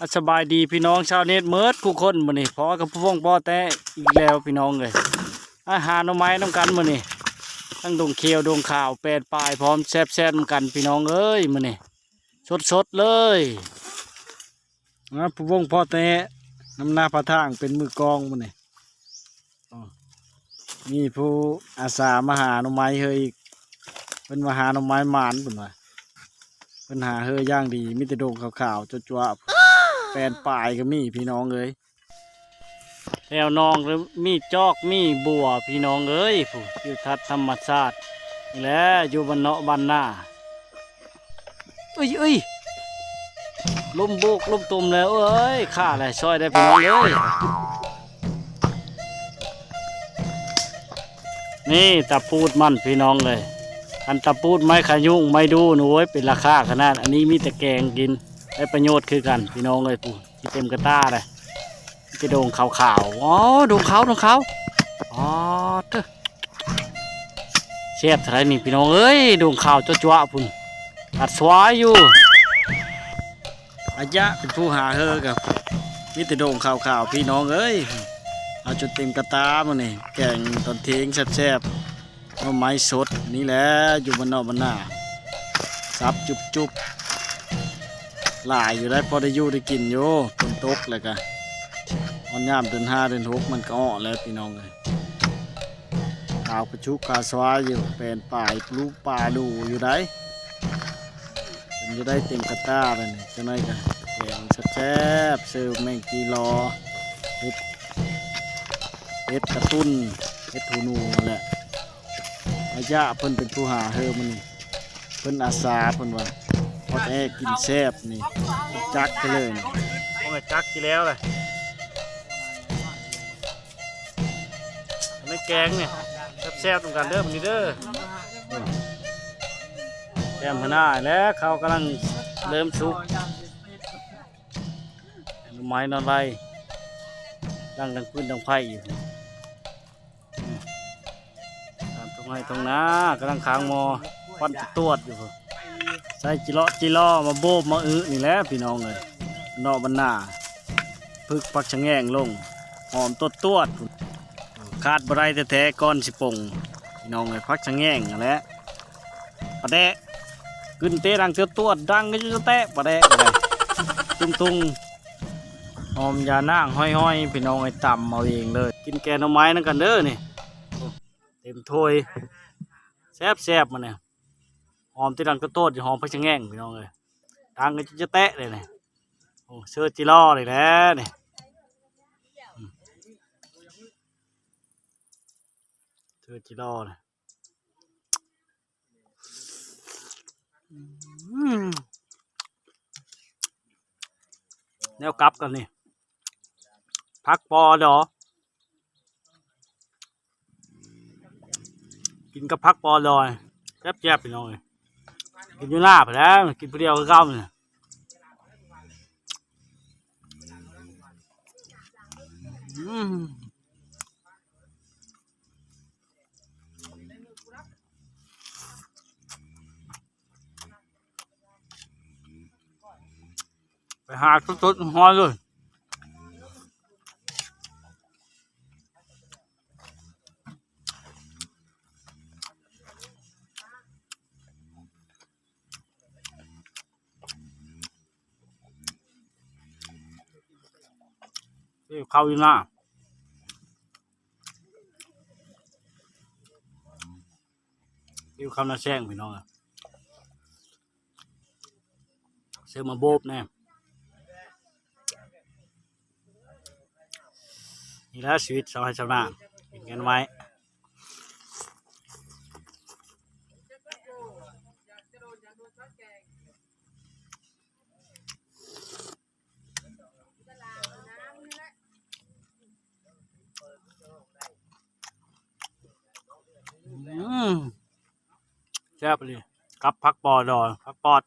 อสบายดีพี่น้องชาวเน็ตเมิร์ดคู่คนมือนี้พอกับพ่วงพ่อแต่อีกแล้วพี่น้องเลยอาหารน่อไม้น้ำกันมือนี้ทั้งดงเคียวดงข่าวแปดปลายพร้อมแซ่บแซ่บกันพี่น้องเอ้ยมือนี้สดสดเลยนะผู้วงพ่อแต่น้ำหน้าพระทางเป็นมือกองมือนี้อ๋อมีผู้อาสามาหาน่อไม้เฮยอีกเป็นมาหาน่อไม้หมานเพิ่นว่าปัญหาเฮอย่างดีมิตรดงขาวๆจั่วๆ ปลนปลายก็มีพี่น้องเอ้ยแล้วน้องแล้วมีจอกมีบัวพี่น้องเอ้ยผู้อยู่ทัดธรรมชาตินี่แหละอยู่บนเนาะบ้านหน้าเอ้ยเอ้ยลมโบกลมตุ่มแล้วเอ้ยข้าแหละช่วยได้พี่น้องเอ้ยนี่ตะพูดมันพี่น้องเลยอันตะปูดไม้ขยุ่งไม่ดูหนูไว้ยเป็นราคาขนาด อันนี้มีแต่แกงกิน ได้ประโยชน์คือกันพี่น้องเลยปูที่เต็มกระต้าเลยที่โด่งขาวๆอ๋อโด่งขาวโด่งขาวอ๋อเถอะเสียบเท่าไรนี่พี่น้องเอ้ยโด่งขาวจ้วๆพุ่นอัดสวายอยู่อายะเป็นผู้หาเฮอกับมีแต่โด่งขาวๆพี่น้องเอ้ยเอาจนเต็มกระตามันนี่แกงตอนเทงแซ่บๆหน่อไม้สดนี่แหละอยู่บนนอกบนหน้าซับจุบจุบ หลายอยู่ได้พอได้อยู่ได้กินอยู่ฝนตกเลยกะวันยามเดือนห้าเดือนหกมันก็อ้อแล้วพี่น้องเลยขาวประชุกขาสวายอยู่เป็นป่ายปลูกป่าดูอยู่ได้มันจะได้เต็มกระต้าเลยนี่จะน้อยกันแกงแซ่บเสิร์ฟแมงกีรอเฮ็ดเฮ็ดกระตุ้นเฮ็ดทูนูนั่นแหละอายะเพิ่นเป็นผู้หาเฮอมันเพิ่นอาสาเพิ่นว่า อแต่กินแซ่บนี่เพิ่นจักไปเลยนี่โอ้ยจักที่แล้วเลยอันนี้แกงเนี่ยแซ่บๆตรงกันเด้อมันนี่เด้อแก้มพน้าแล้วเขากำลังเริ่มสุกหน่อไม้นอนไรดังดังพื้นดังไผ่อยู่ตามตรงไหนตรงหน้ากำลังค้างหมอควันตวดอยู่พุ่นใส่จิเลาะจิล้อมาโบบมาอื้อนี่แหละพี่น้องเลยนอกบรรณาพึกปักชะแงงลงหอมตดตวดขาดบไรแท้ๆก้อนสิปงพี่น้องเลยพักชะแงงนั่นแหละปะแดะขึ้นเตะดังเตือตวดดังก็จะแตะปะแดะก็ได้ตุ้งตุงหอมยานั่งห้อยๆพี่น้องไอ้ต่ำเอาเองเลย กินแกงหน่อไม้นั่นกันเด้อนี่เต็มถ้วยแซ่บแซบๆมันเนี่ย หอมที่ดังก็โต้นหอมพักชะแง่งพี่น้องเลยดังก็จะแตะเลยเนี่ยโอ้เสื้อจิล่อเลยแหล้วนี่อืมเสื้อจิล่อเลยแนวกลับกันนี่พักปอดอกินกับพักปอลอยแซ่บแซ่บไปหน่อย กินอยู่หน้าไปแล้วกินผู้เดียวก็เข้าเนี่ยอืมไปหาสดๆหอยเลย เข้าอยู่หน้าที่เข้าหน้าแช่งพี่น้องอะเสื้อมาโบบแน่นี่แหล้วชีวิตชาวไร่ชาวนากินกันไว้ แซ่บเลยกับพักปอดอพักปอด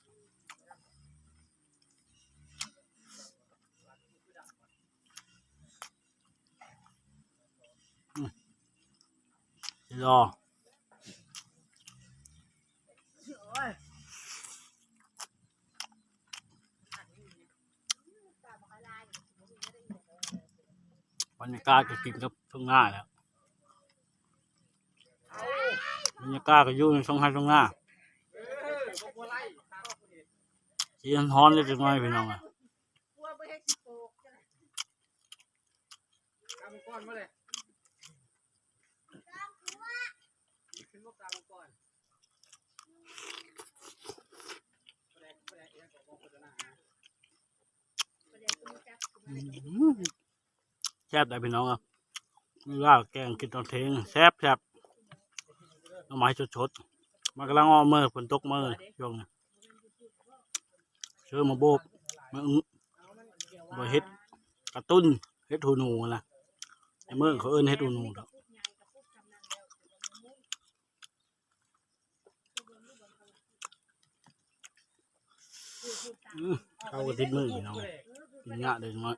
รอบรรยากาศก็กินกับทุ่งหน้าแล้ว บรรยากาศก็อยู่ในช่องไห้ช่องหน้าสีฮ้อนๆเลยจังเลยพี่น้องอะแซ่บได้พี่น้องอะมีว่าแกงกินตอนเทงแซ่บแซ่บ เอาไม้ชดๆมันกำลังเออมเมื่อฝนตกเมื่อช่วงนี้ชื่อมาโบบมาอึ้งมาเฮ็ดกระตุ้นเฮ็ดหูหนูนะไอ้เมื่อเขาเอิ้นเฮ็ดหูหนูดอกอืมเข้ากับติดมือพี่น้องกินยะเลยมั้ย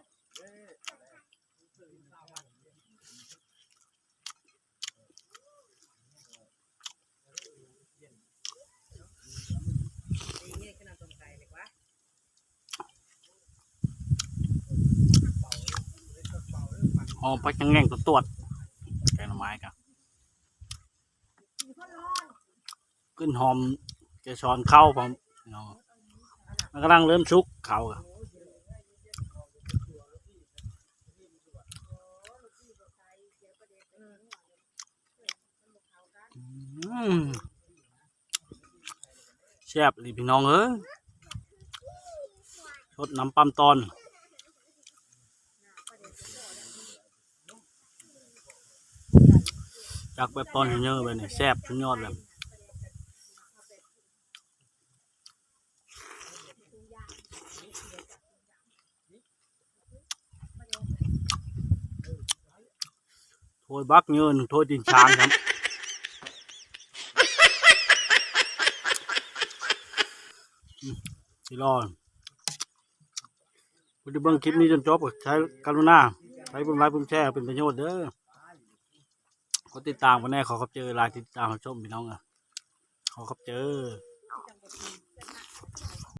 หอมไปจังแง่งตัวตรวจแกงหน่อไม้ครับขึ้นหอมจะช้อนเข้าผมเนาะมันกำลังเริ่มชุกเขาอะอืมแซ่บลยพี่น้องเอ้ยสดน้ำปั๊มตอน จากแบบตอนเยอะๆไปเนี่ยแซ่บชุดยอดเลยโถยบักเงินโถยตินชางครับอืมสิรอคุณที่เบิ่งคลิปนี้จนจบใช้กรุณาใช้ปุ่มไลค์ปุ่มแชร์เป็นประโยชน์เด้อ ขาติดตามกันแน่ขอครับเจอลายติดตามชมพี่น้องอะขอครับเจอ